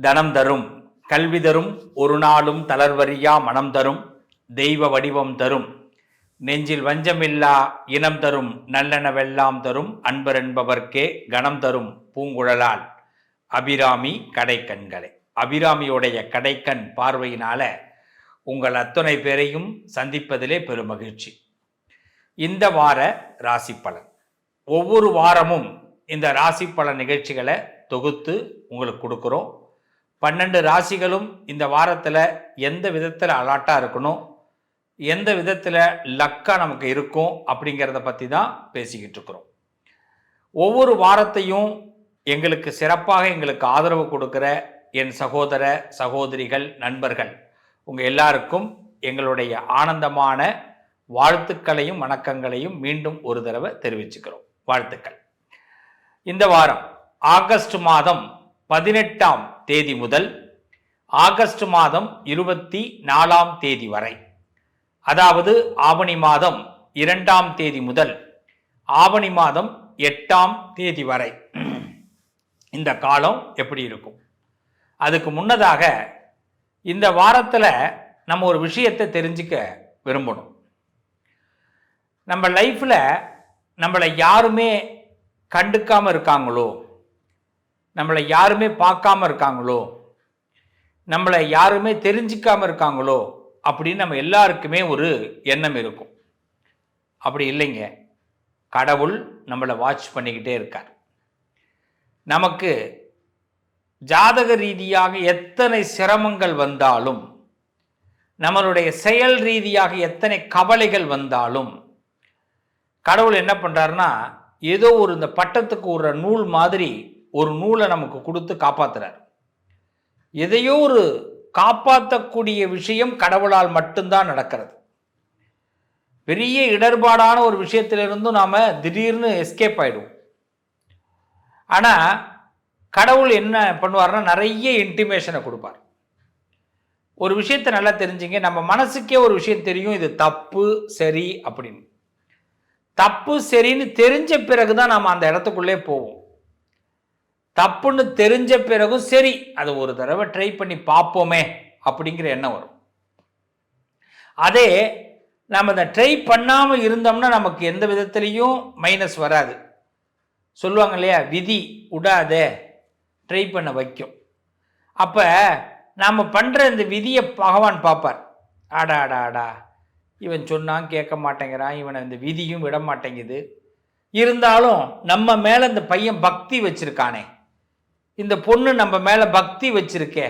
தனம் தரும். கல்வி தரும் ஒரு நாளும் தளர்வறியா மனம் தரும் தெய்வ வடிவம் தரும். நெஞ்சில் வஞ்சமில்லா இனம் தரும் நல்லெனவெல்லாம் தரும் அன்பர் என்பவர்க்கே கணம் தரும் பூங்குழலால். அபிராமி கடைக்கண்களை. அபிராமியுடைய கடைக்கண் பார்வையினால உங்கள் அத்தனை பேரையும் சந்திப்பதிலே பெருமகிழ்ச்சி. இந்த வார ராசி பலன். ஒவ்வொரு வாரமும் இந்த ராசி பலன் நிகழ்ச்சிகளை தொகுத்து உங்களுக்கு கொடுக்குறோம். பன்னெண்டு ராசிகளும் இந்த வாரத்தில் எந்த விதத்தில் அலாட்டாக இருக்கணும்? எந்த விதத்தில் லக்காக நமக்கு இருக்கும் அப்படிங்கிறத பற்றி தான் பேசிக்கிட்டு இருக்கிறோம். ஒவ்வொரு வாரத்தையும் எங்களுக்கு சிறப்பாக எங்களுக்கு ஆதரவு கொடுக்குற என் சகோதர சகோதரிகள் நண்பர்கள் உங்கள் எல்லாருக்கும் எங்களுடைய ஆனந்தமான வாழ்த்துக்களையும் வணக்கங்களையும் மீண்டும் ஒரு தடவை தெரிவிச்சுக்கிறோம். வாழ்த்துக்கள். இந்த வாரம் ஆகஸ்ட் மாதம் பதினெட்டாம் தேதி முதல் ஆகஸ்ட் மாதம் இருபத்தி நாலாம் தேதி வரை. அதாவது ஆவணி மாதம் இரண்டாம் தேதி முதல் ஆவணி மாதம் எட்டாம் தேதி வரை. இந்த காலம் எப்படி இருக்கும்? அதுக்கு முன்னதாக இந்த வாரத்தில் நம்ம ஒரு விஷயத்தை தெரிஞ்சுக்க விரும்பணும். நம்ம லைஃப்பில் நம்மளை யாருமே கண்டுக்காமல் இருக்காங்களோ நம்மளை யாருமே பார்க்காம இருக்காங்களோ நம்மளை யாருமே தெரிஞ்சிக்காம இருக்காங்களோ அப்படின்னு நம்ம எல்லாருக்குமே ஒரு எண்ணம் இருக்கும். அப்படி இல்லைங்க. கடவுள் நம்மளை வாட்ச் பண்ணிக்கிட்டே இருக்கார். நமக்கு ஜாதக ரீதியாக எத்தனை சிரமங்கள் வந்தாலும் நம்மளுடைய செயல் ரீதியாக எத்தனை கவலைகள் வந்தாலும் கடவுள் என்ன பண்ணுறாருன்னா ஏதோ ஒரு இந்த பட்டத்துக்கு ஒரு நூல் மாதிரி ஒரு நூலை நமக்கு கொடுத்து காப்பாத்துறார். எதையோ ஒரு காப்பாற்றக்கூடிய விஷயம் கடவுளால் மட்டும்தான் நடக்கிறது. பெரிய இடர்பாடான ஒரு விஷயத்திலிருந்தும் நாம் திடீர்னு எஸ்கேப் ஆகிடுவோம் ஆனால் கடவுள் என்ன பண்ணுவார்னா நிறைய இன்டிமேஷனை கொடுப்பார். ஒரு விஷயத்தை நல்லா தெரிஞ்சுங்க நம்ம மனசுக்கே ஒரு விஷயம் தெரியும் இது தப்பு சரி அப்படின்னு. தப்பு சரின்னு தெரிஞ்ச பிறகு தான் நாம் அந்த இடத்துக்குள்ளே போவோம். தப்புன்னு தெரிஞ்ச பிறகும் சரி அதை ஒரு தடவை ட்ரை பண்ணி பார்ப்போமே அப்படிங்கிற எண்ணம் வரும். அதே நம்ம அதை ட்ரை பண்ணாமல் இருந்தோம்னா நமக்கு எந்த விதத்துலேயும் மைனஸ் வராது. சொல்லுவாங்க இல்லையா விதி விடாதே ட்ரை பண்ண வைக்கும். அப்போ நாம் பண்ணுற இந்த விதியை பகவான் பார்ப்பார். ஆடா ஆடா ஆடா இவன் சொன்னான் கேட்க மாட்டேங்கிறான் இவனை இந்த விதியும் விட மாட்டேங்குது. இருந்தாலும் நம்ம மேலே இந்த பையன் பக்தி வச்சுருக்கானே இந்த பொண்ணு நம்ம மேலே பக்தி வச்சிருக்கே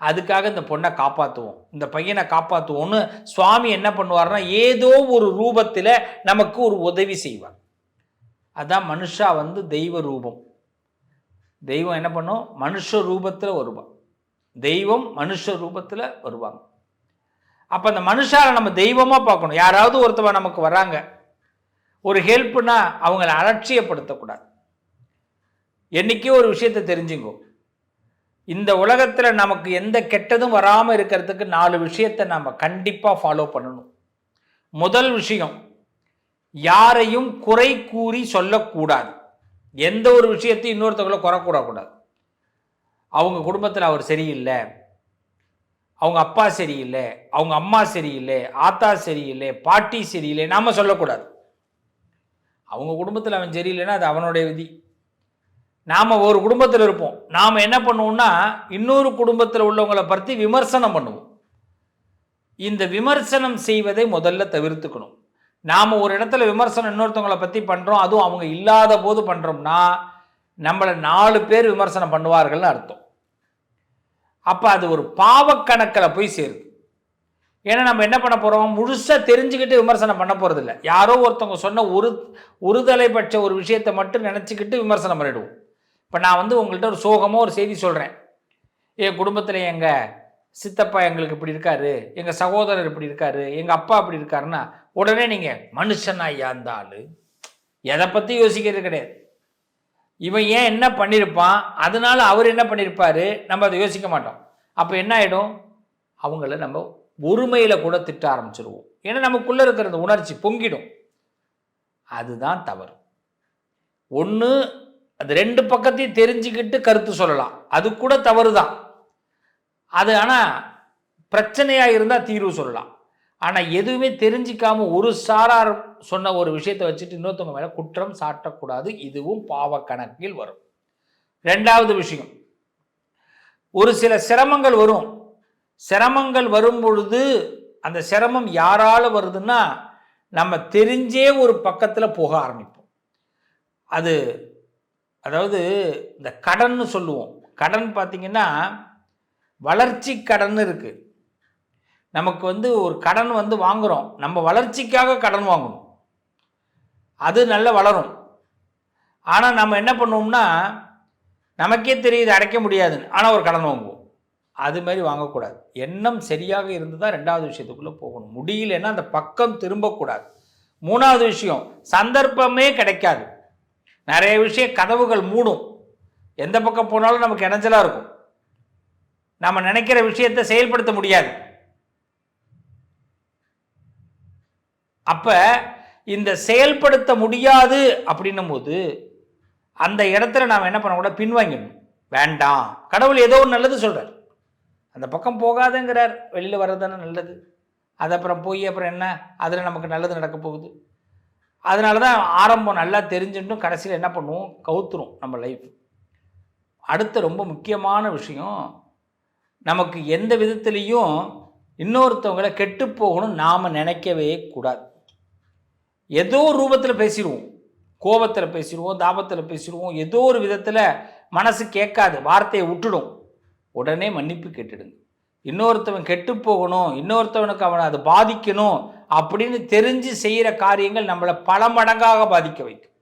அதுக்காக இந்த பொண்ணை காப்பாற்றுவோம் இந்த பையனை காப்பாற்றுவோம்னு சுவாமி என்ன பண்ணுவார்னா ஏதோ ஒரு ரூபத்தில் நமக்கு ஒரு உதவி செய்வார். அதான் மனுஷா வந்து தெய்வ ரூபம். தெய்வம் என்ன பண்ணும்? மனுஷ ரூபத்தில் வருவான். தெய்வம் மனுஷ ரூபத்தில் வருவாங்க. அப்போ அந்த மனுஷாவை நம்ம தெய்வமாக பார்க்கணும். யாராவது ஒருத்தவன் நமக்கு வராங்க. ஒரு ஹெல்ப்புனா அவங்கள அலட்சியப்படுத்தக்கூடாது. என்றைக்கே ஒரு விஷயத்தை தெரிஞ்சுங்கோ. இந்த உலகத்தில் நமக்கு எந்த கெட்டதும் வராமல் இருக்கிறதுக்கு நாலு விஷயத்தை நம்ம கண்டிப்பாக ஃபாலோ பண்ணணும். முதல் விஷயம் யாரையும் குறை கூறி சொல்லக்கூடாது. எந்த ஒரு விஷயத்தையும் இன்னொருத்தவங்கள குறை கூடக்கூடாது அவங்க குடும்பத்தில் அவர் சரியில்லை அவங்க அப்பா சரியில்லை அவங்க அம்மா சரியில்லை ஆத்தா சரியில்லை பாட்டி சரியில்லை நாம் சொல்லக்கூடாது. அவங்க குடும்பத்தில் அவன் சரியில்லைன்னா அது அவனுடைய விதி. நாம் ஒரு குடும்பத்தில் இருப்போம். நாம் என்ன பண்ணுவோம்னா இன்னொரு குடும்பத்தில் உள்ளவங்களை பற்றி விமர்சனம் பண்ணுவோம். இந்த விமர்சனம் செய்வதை முதல்ல தவிர்த்துக்கணும். நாம் ஒரு இடத்துல விமர்சனம் இன்னொருத்தவங்களை பற்றி பண்ணுறோம் அதுவும் அவங்க இல்லாத போது பண்ணுறோம்னா நம்மளை நாலு பேர் விமர்சனம் பண்ணுவார்கள்னு அர்த்தம். அப்போ அது ஒரு பாவக்கணக்கில் போய் சேருது. ஏன்னா நம்ம என்ன பண்ண போகிறோம் முழுசாக தெரிஞ்சுக்கிட்டு விமர்சனம் பண்ண போகிறதில்ல யாரோ ஒருத்தவங்க சொன்ன ஒரு ஒருதலைபட்ச ஒரு விஷயத்தை மட்டும் நினச்சிக்கிட்டு விமர்சனம் பண்ணிடுவோம். இப்போ நான் வந்து உங்கள்கிட்ட ஒரு சோகமாக ஒரு செய்தி சொல்கிறேன் என் குடும்பத்தில் எங்கள் சித்தப்பா எங்களுக்கு இப்படி இருக்காரு எங்கள் சகோதரர் இப்படி இருக்காரு எங்கள் அப்பா இப்படி இருக்காருன்னா உடனே நீங்கள் மனுஷனா அந்த எதை பற்றி யோசிக்கிறது கிடையாது. இவன் ஏன் என்ன பண்ணியிருப்பான் அதனால அவர் என்ன பண்ணியிருப்பார் நம்ம அதை யோசிக்க மாட்டோம். அப்போ என்ன ஆகிடும் அவங்கள நம்ம ஒருமையில் கூட திட்ட ஆரம்பிச்சிருவோம். ஏன்னா நமக்குள்ளே இருக்கிற அந்த உணர்ச்சி பொங்கிடும். அதுதான் தவறு. ஒன்று அது ரெண்டு பக்கத்தையும் தெரிஞ்சுக்கிட்டு கருத்து சொல்லலாம். அது கூட தவறு தான் அது ஆனால் பிரச்சனையாக இருந்தால் தீர்வு சொல்லலாம். ஆனால் எதுவுமே தெரிஞ்சிக்காம ஒரு சாரார் சொன்ன ஒரு விஷயத்தை வச்சுட்டு இன்னொருத்தவங்க மேலே குற்றம் சாட்டக்கூடாது. இதுவும் பாவ கணக்கில் வரும். ரெண்டாவது விஷயம். ஒரு சில சிரமங்கள் வரும். சிரமங்கள் வரும் பொழுது அந்த சிரமம் யாரால வருதுன்னா நம்ம தெரிஞ்சே ஒரு பக்கத்தில் போக ஆரம்பிப்போம். அது அதாவது இந்த கடன்னு சொல்லுவோம். கடன் பார்த்திங்கன்னா வளர்ச்சி கடன் இருக்குது நமக்கு வந்து ஒரு கடன் வந்து வாங்குகிறோம் நம்ம வளர்ச்சிக்காக கடன் வாங்கணும். அது நல்லா வளரும். ஆனால் நம்ம என்ன பண்ணுவோம்னா நமக்கே தெரியுது அடைக்க முடியாதுன்னு ஆனால் ஒரு கடன் வாங்குவோம். அது மாதிரி வாங்கக்கூடாது. எண்ணம் சரியாக இருந்து தான் ரெண்டாவது விஷயத்துக்குள்ளே போகணும். முடியலன்னா அந்த பக்கம் திரும்பக்கூடாது. மூணாவது விஷயம் சந்தர்ப்பமே கிடைக்காது. நிறைய விஷயம் கதவுகள் மூடும். எந்த பக்கம் போனாலும் நமக்கு இணைஞ்சலாக இருக்கும். நம்ம நினைக்கிற விஷயத்தை செயல்படுத்த முடியாது. அப்போ இந்த செயல்படுத்த முடியாது அப்படின்னும் போது அந்த இடத்துல நாம் என்ன பண்ணக்கூடாது பின்வாங்கிடணும். வேண்டாம். கடவுள் ஏதோ ஒரு நல்லது சொல்கிறார் அந்த பக்கம் போகாதங்கிறார். வெளியில் வர்றது நல்லது. அது அப்புறம் போய் அப்புறம் என்ன? அதில் நமக்கு நல்லது நடக்க போகுது. அதனால தான் ஆரம்பம் நல்லா தெரிஞ்சுட்டும் கடைசியில் என்ன பண்ணுவோம்? கவுத்துரும் நம்ம லைஃப் அடுத்த ரொம்ப முக்கியமான விஷயம் நமக்கு எந்த விதத்துலேயும் இன்னொருத்தவங்களை கெட்டு போகணும் நாம் நினைக்கவே கூடாது. ஏதோ ரூபத்தில் பேசிடுவோம். கோபத்தில் பேசிடுவோம் தாபத்தில் பேசிடுவோம். ஏதோ ஒரு விதத்தில் மனசு கேட்காது வார்த்தையை விட்டுடும். உடனே மன்னிப்பு கேட்டுடுங்க. இன்னொருத்தவன் கெட்டு போகணும் இன்னொருத்தவனுக்கு அவனை அது பாதிக்கணும் அப்படின்னு தெரிஞ்சு செய்கிற காரியங்கள் நம்மளை பல மடங்காக பாதிக்க வைக்கும்.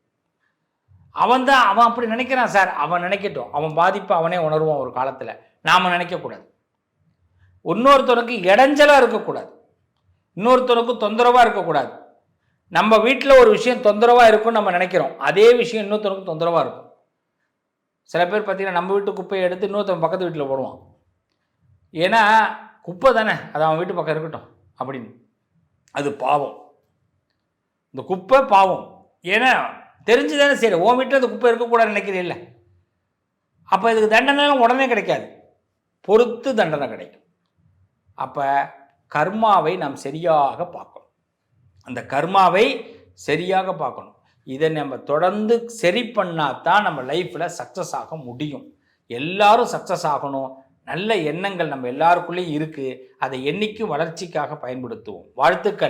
அவன் தான் அவன் அப்படி நினைக்கிறான் சார். அவன் நினைக்கட்டும். அவன் பாதிப்பை அவனே உணர்வான் ஒரு காலத்தில். நாம் நினைக்கக்கூடாது. இன்னொருத்தவனுக்கு இடைஞ்சலாக இருக்கக்கூடாது. இன்னொருத்தவனுக்கு தொந்தரவாக இருக்கக்கூடாது. நம்ம வீட்டில் ஒரு விஷயம் தொந்தரவாக இருக்கும்னு நம்ம நினைக்கிறோம். அதே விஷயம் இன்னொருத்தவனுக்கு தொந்தரவாக இருக்கும். சில பேர் பார்த்தீங்கன்னா நம்ம வீட்டு குப்பையை எடுத்து இன்னொருத்தவன் பக்கத்து வீட்டில் போடுவான். ஏன்னா குப்பை தானே அது அவன் வீட்டு பக்கம் இருக்கட்டும் அப்படின்னு. அது பாவம். இந்த குப்பை பாவம். ஏன்னா தெரிஞ்சு தானே சரி உன் வீட்டில் அந்த குப்பை இருக்கக்கூடாதுன்னு நினைக்கிறீல்ல அப்போ இதுக்கு தண்டனைலாம் உடனே கிடைக்காது. பொறுத்து தண்டனை கிடைக்கும். அப்போ கர்மாவை நாம் சரியாக பார்க்கணும். அந்த கர்மாவை சரியாக பார்க்கணும். இதை நம்ம தொடர்ந்து சரி பண்ணால் தான் நம்ம லைஃப்பில் சக்ஸஸ் ஆக முடியும். எல்லாரும் சக்ஸஸ் ஆகணும். நல்ல எண்ணங்கள் நம்ம எல்லாருக்குள்ளேயும் இருக்குது அதை என்னைக்கும் வளர்ச்சிக்காக பயன்படுத்துவோம். வாழ்த்துக்கள்.